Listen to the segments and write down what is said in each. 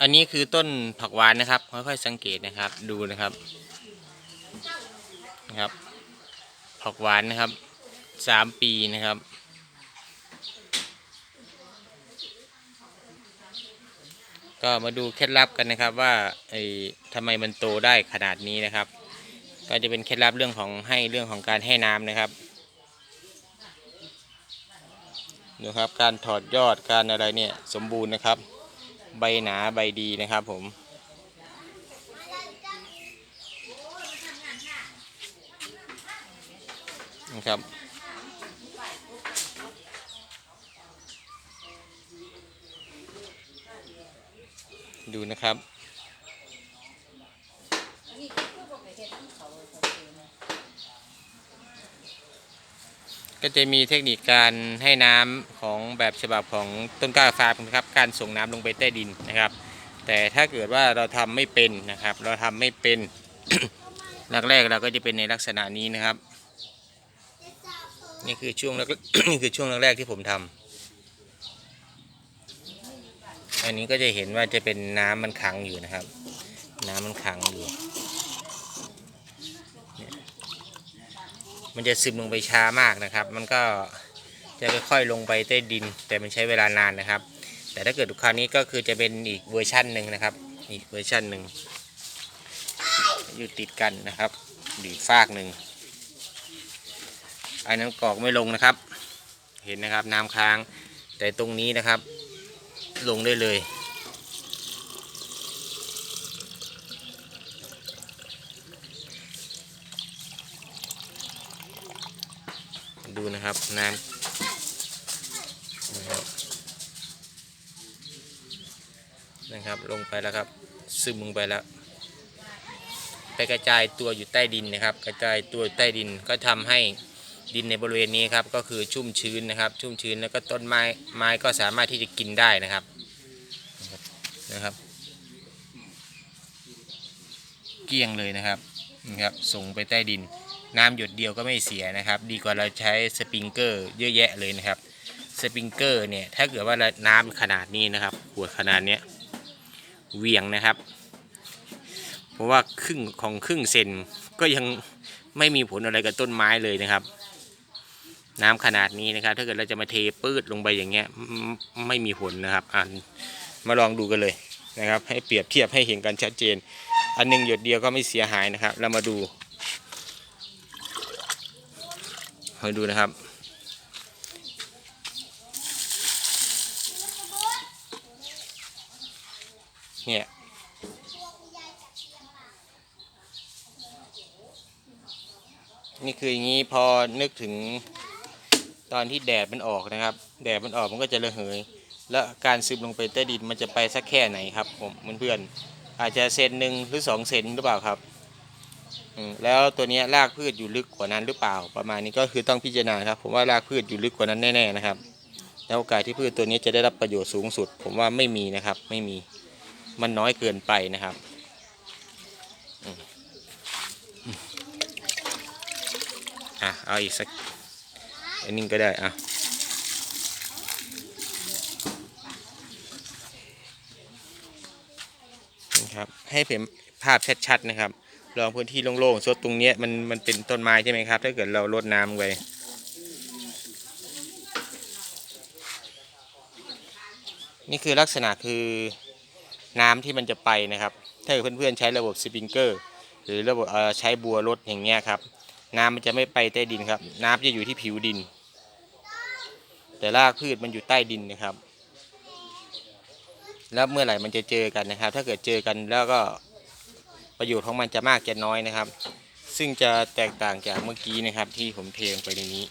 อันนี้คือต้นผักหวานนะครับ ค่อยๆสังเกตนะครับ ดูนะครับนะครับ ผักหวานนะครับสามปีนะครับ ก็มาดูเคล็ดลับกันนะครับว่าไอ้ทำไมมันโตได้ขนาดนี้นะครับ ก็จะเป็นเคล็ดลับเรื่องของให้เรื่องของการให้น้ำนะครับดูครับการถอดยอดการอะไรเนี่ยสมบูรณ์นะครับ ใบหนาใบดีนะครับผม นะครับ ดูนะครับ ก็จะมีเทคนิคการให้น้ำของแบบฉบับของต้นกล้าฟาร์มนะครับ การส่งน้ำลงไปใต้ดินนะครับ แต่ถ้าเกิดว่าเราทำไม่เป็นนะครับ เราทำไม่เป็นแรกๆเราก็จะเป็นในลักษณะนี้นะครับ นี่คือช่วงแรกนี่คือช่วงแรกๆที่ผมทำอันนี้ก็จะเห็นว่าจะเป็นน้ำมันขังอยู่นะครับ น้ำมันขังอยู่ มันจะซึมลงไปช้ามากนะครับ มันก็จะค่อยๆลงไปใต้ดิน แต่มันใช้เวลานานนะครับ แต่ถ้าเกิดคราวนี้ก็คือจะเป็นอีกเวอร์ชั่นหนึ่งนะครับ อีกเวอร์ชั่นหนึ่งอยู่ติดกันนะครับดีฟากหนึ่งอันนั้นกอกไม่ลงนะครับ เห็นนะครับน้ำค้างแต่ตรงนี้นะครับ ลงได้เลย นะครับ น้ำนะครับนะครับ ลงไปแล้วครับ ซึมลงไปแล้ว ไปกระจายตัวอยู่ใต้ดินนะครับ กระจายตัวใต้ดินก็ทำให้ดินในบริเวณนี้ครับ ก็คือชุ่มชื้นนะครับ ชุ่มชื้นแล้วก็ต้นไม้ไม้ก็สามารถที่จะกินได้นะครับนะครับ เกลี้ยงเลยนะครับนะครับ ส่งไปใต้ดิน น้ำหยดเดียวก็ไม่เสียนะครับ ดีกว่าเราใช้สปริงเกอร์เยอะแยะเลยนะครับ สปริงเกอร์เนี่ยถ้าเกิดว่าน้ำขนาดนี้นะครับขวขนาดเนี้ยเวียงนะครับ เพราะว่าครึ่งของครึ่งเซนก็ยังไม่มีผลอะไรกับต้นไม้เลยนะครับ น้ำขนาดนี้นะครับ ถ้าเกิดเราจะมาเทปืดลงไปอย่างเงี้ยไม่มีผลนะครับอ่านมาลองดูกันเลยนะครับ ให้เปรียบเทียบให้เห็นกันชัดเจน อันหนึงหยดเดียวก็ไม่เสียหายนะครับ เรามาดู มาดูนะครับ เนี่ย นี่คืออย่างนี้พอนึกถึงตอนที่แดดมันออกนะครับ แดดมันออกมันก็จะระเหย แล้วการซึมลงไปใต้ดินมันจะไปสักแค่ไหนครับผมเพื่อนๆอาจจะเซนหนึ่งหรือสองเซนหรือเปล่าครับ แล้วตัวนี้รากพืชอยู่ลึกกว่านั้นหรือเปล่า ประมาณนี้ก็คือต้องพิจารณาครับผมว่ารากพืชอยู่ลึกกว่านั้นแน่ๆนะครับแล้วโอกาสที่พืชตัวนี้จะได้รับประโยชน์สูงสุด ผมว่าไม่มีนะครับ ไม่มีมันน้อยเกินไปนะครับอะเอาอีกสักอันนี้ก็ได้อะนะครับให้เห็นภาพชัดๆนะครับ ลองพื้นที่โล่งๆซดตรงเนี้ยมันมันเป็นต้นไม้ใช่ไหมครับ ถ้าเกิดเรารดน้ำไปนี่คือลักษณะคือน้ำที่มันจะไปนะครับ ถ้าเกิดเพื่อนๆใช้ระบบสปริงเกอร์ หรือระบบเออใช้บัวรดอย่างเงี้ยครับ น้ำมันจะไม่ไปใต้ดินครับ น้ำจะอยู่ที่ผิวดิน แต่รากพืชมันอยู่ใต้ดินนะครับ แล้วเมื่อไหร่มันจะเจอกันนะครับ ถ้าเกิดเจอกันแล้วก็ ประโยชน์ของมันจะมากจะน้อยนะครับ ซึ่งจะแตกต่างจากเมื่อกี้นะครับที่ผมเทลงไปในนี้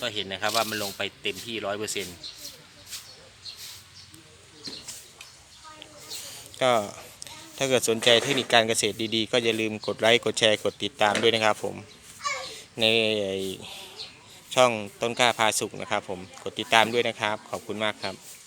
ก็เห็นนะครับว่ามันลงไปเต็มที่ร้อยเปอร์เซ็นต์ก็ถ้าเกิดสนใจเทคนิคการเกษตรดีๆ ก็อย่าลืมกดไลค์กดแชร์กดติดตามด้วยนะครับผมในช่องต้นกล้าพาสุขนะครับผมกดติดตามด้วยนะครับ ขอบคุณมากครับ